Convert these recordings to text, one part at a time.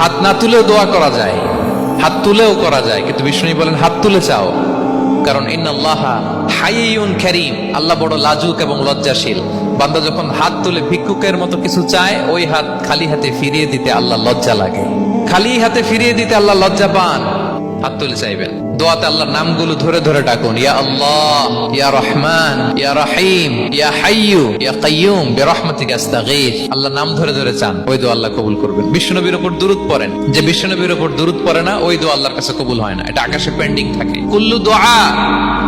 হাত না তুলেও দোয়া করা যায়, হাত তুলেও করা যায়, কিন্তু বিষ্ণু বলেন, হাত তুলে চাও। কারণ ইন্নাল্লাহ হাইয়ুন কারীম, আল্লাহ বড় লাজুক এবং লজ্জাশীল। বান্দা যখন হাত তুলে ভিক্ষুকের মতো কিছু চায়, ওই হাত খালি হাতে ফিরিয়ে দিতে আল্লাহ লজ্জা লাগে। খালি হাতে ফিরিয়ে দিতে আল্লাহ লজ্জা পান। হাত তুলে চাইবেন। দোয়াতে আল্লাহর নামগুলো ধরে ধরে ডাকুন, ইয়া আল্লাহ, ইয়া রহমান, ইয়া রহিম, ইয়া হাইয়ু, ইয়া কাইয়ুম, বিরহমাতিকা আস্তাগীথ আল্লাহ নাম ধরে ধরে চান, ওই দোয়া আল্লাহ কবুল করবেন। বিশ্বনবীর উপর দুরূদ পড়েন। যে বিশ্বনবীর উপর দুরূদ পড়ে না, ওই দোয়া আল্লাহর কাছে কবুল হয় না। এটা আকাশে পেন্ডিং থাকে। কুল্লু দোয়া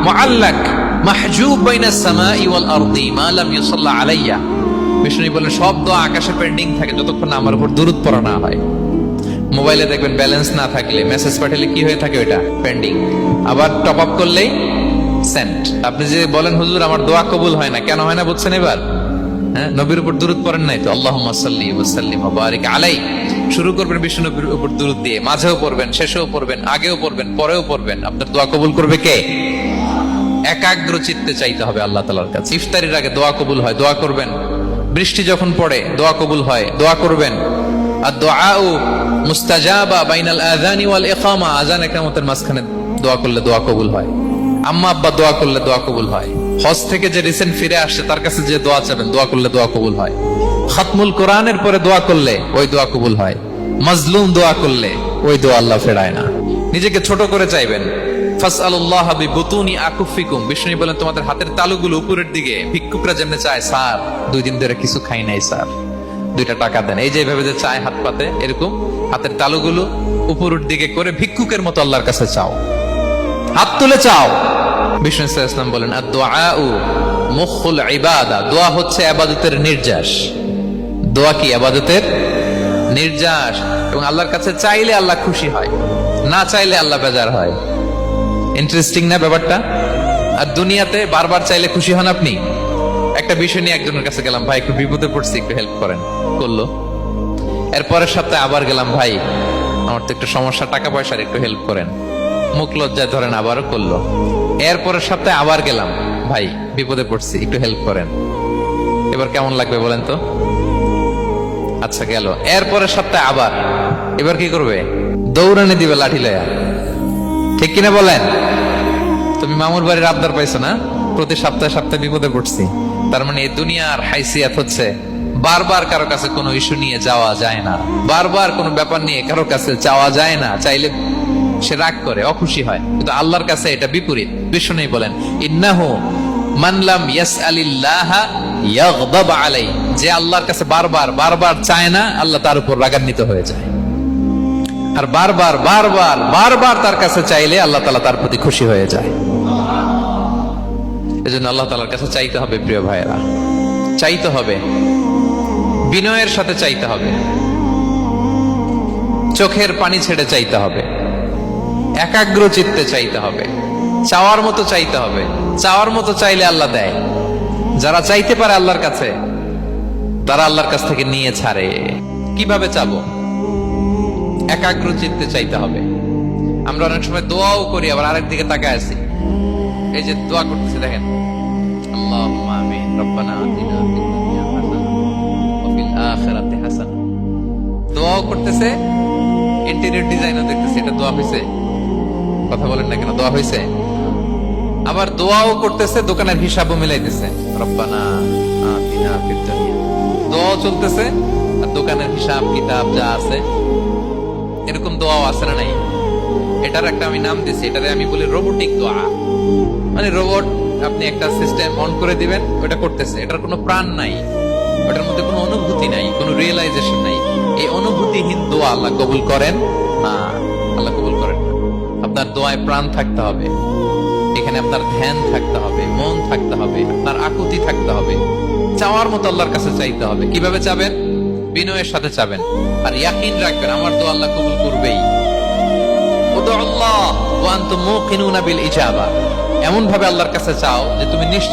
মুআল্লাক মাহজুব বাইনাস সামাই ওয়াল আরদি মা লাম ইউসাল্লা আলাইয়া। বিষ্ণু বলেন সব দোয়া আকাশে পেন্ডিং থাকে, যতক্ষণ না আমার উপর দুরূদ পড়া না হয়। মোবাইলে দেখবেন ব্যালেন্স না থাকলে। মেসেজ পাঠালে কি হয়ে থাকে ওটা পেন্ডিং আবার টপ আপ করলেই সেন্ট আপনি যে বলেন, হুজুর, আমার দোয়া কবুল হয় না। কেন হয় না বুঝছেন এবার? হ্যাঁ? নবীর উপর দূরত পড়েন নাই তো? আল্লাহ সাল্লি ওয়াসাল্লিম বারিক আলাই শুরু করবেন বিশ্ব নবীর উপর দূরত দিয়ে। মাঝেও পড়বেন, শেষেও পড়বেন, আগেও পড়বেন, পরেও পড়বেন। আপনার দোয়া কবুল করবে কে? একাগ্র চিত্তে চাইতে হবে আল্লাহ তালার কাছে। ইফতারির আগে দোয়া কবুল হয়, দোয়া করবেন। বৃষ্টি যখন পড়ে, দোয়া কবুল হয়, দোয়া করবেন। খাতমুল কোরআনের পরে দোয়া করলে ওই দোয়া কবুল হয়। মাজলুম দোয়া করলে ওই দোয়া আল্লাহ ফেরায় না। নিজেকে ছোট করে চাইবেন। বিষ্ণু বলেন, তোমাদের হাতের তালুগুলো উপরের দিকে ভিক্ষুকরা যেমনে চায়, স্যার, দুই দিন ধরে কিছু খাই নাই, স্যার। দুইটা টাকা দেন। এই যে এভাবে যে চায় হাত পাতে, এরকম হাতের তালুগুলো উপরের দিকে করে ভিক্ষুকের মতো আল্লাহর কাছে চাও। হাত তুলে চাও। বিষ্ণু ইসলাম বলেন আর দোয়া মুখুল ইবাদা। দোয়া হচ্ছে আবাদতের নির্যাস। দোয়া কি? আবাদতের নির্যাস। এবং আল্লাহর কাছে চাইলে আল্লাহ খুশি হয়, না চাইলে আল্লাহ বেজার হয়। ইন্টারেস্টিং না ব্যাপারটা? আর দুনিয়াতে বারবার চাইলে খুশি হন আপনি? একটা বিষয় নিয়ে একজনের কাছে গেলাম, ভাই, একটু বিপদে পড়ছি, একটু হেল্প করেন। করল। এর পরের সপ্তাহে আবার গেলাম, ভাই, আমার তো একটু সমস্যা, টাকা পয়সার একটু হেল্প করেন। মুখ লজ্জায় ধরেন আবারও করল। এর পরের সপ্তাহে আবার গেলাম, ভাই, বিপদে পড়ছি, একটু হেল্প করেন। এবার কেমন লাগবে বলেন তো? আচ্ছা গেল। এর পরের সপ্তাহে আবার। এবার কি করবে? দৌড়ানি দিবে লাঠি লয়া। ঠিক কিনা বলেন? তুমি মামুর বাড়ির আবদার পাইছো না? প্রতি সপ্তাহে সপ্তাহে বিপদে পড়ছি। তার মানে দুনিয়ার হাইসিয়াত হচ্ছে, বারবার কারও কাছে কোনো ইস্যু নিয়ে যাওয়া যায় না। বারবার কোনো ব্যাপার নিয়ে কারও কাছে যাওয়া যায় না। চাইলে সে রাগ করে, অখুশি হয়। কিন্তু আল্লাহর কাছে এটা বিপরীত। বিষ্ণু বলেন, ইন্নাহু মানলাম ইয়াস আলিল্লাহ ইয়াগদাব আলাই। যে আল্লাহর কাছে বারবার বারবার চায় না, আল্লাহ তার উপর রাগান্বিত হয়ে যায়। আর বারবার বারবার বারবার তার কাছে চাইলে আল্লাহ তালা তার প্রতি খুশি হয়ে যায়। এজন্য আল্লাহ তালার কাছে চাইতে হবে, প্রিয় ভাইয়েরা। চাইতে হবে। বিনয়ের সাথে চাইতে হবে। চোখের পানি ছেড়ে চাইতে হবে। একাগ্র চিত্তে চাইতে হবে। চাওয়ার মতো চাইতে হবে। চাওয়ার মতো চাইলে আল্লাহ দেয়। যারা চাইতে পারে আল্লাহর কাছে, তারা আল্লাহর কাছ থেকে নিয়ে ছাড়ে। কীভাবে চাবো? একাগ্র চিত্তে চাইতে হবে। আমরা অনেক সময় দোয়াও করি, আবার আরেক দিকে তাকায় আছি। এই যে দোয়া করতেছে, দেখেন। দোয়াও করতেছে এটা দোয়া কথা বলেন না কেন, দোয়া আবার দোয়াও করতেছে, দোকানের হিসাবও মিলাইতেছে। রব্বানা চলতেছে, আর দোকানের হিসাব, কিতাব যা আছে, এরকম দোয়াও আছে না নাই? এটার একটা আমি নাম দিছি, এটারে আমি বলি রোবোটিক দোয়া। মানে রোবট, আপনি একটা সিস্টেম অন করে দিবেন, ওটা করতেছে। এটার কোনো প্রাণ নাই। ওটার মধ্যে কোনো অনুভূতি নাই, কোনো রিয়েলাইজেশন নাই। এই অনুভূতিহীন দোয়া আল্লাহ কবুল করেন? না, আল্লাহ কবুল করেন না। আপনার দোয়ায় প্রাণ থাকতে হবে। এখানে আপনার ধ্যান থাকতে হবে, মন থাকতে হবে, আপনার আকুতি থাকতে হবে। চাওয়ার মতো আল্লাহর কাছে চাইতে হবে। কীভাবে চাবেন? বিনয়ের সাথে চাবেন। আর ইয়াকিন রাখবেন, আমার দোয়া আল্লাহ কবুল করবেই। উদু আল্লাহ ওয়া আনতুম মুকিনুনা বিল ইজাবা। এমন ভাবে আল্লাহর কাছে চাও যে তুমি নিশ্চিত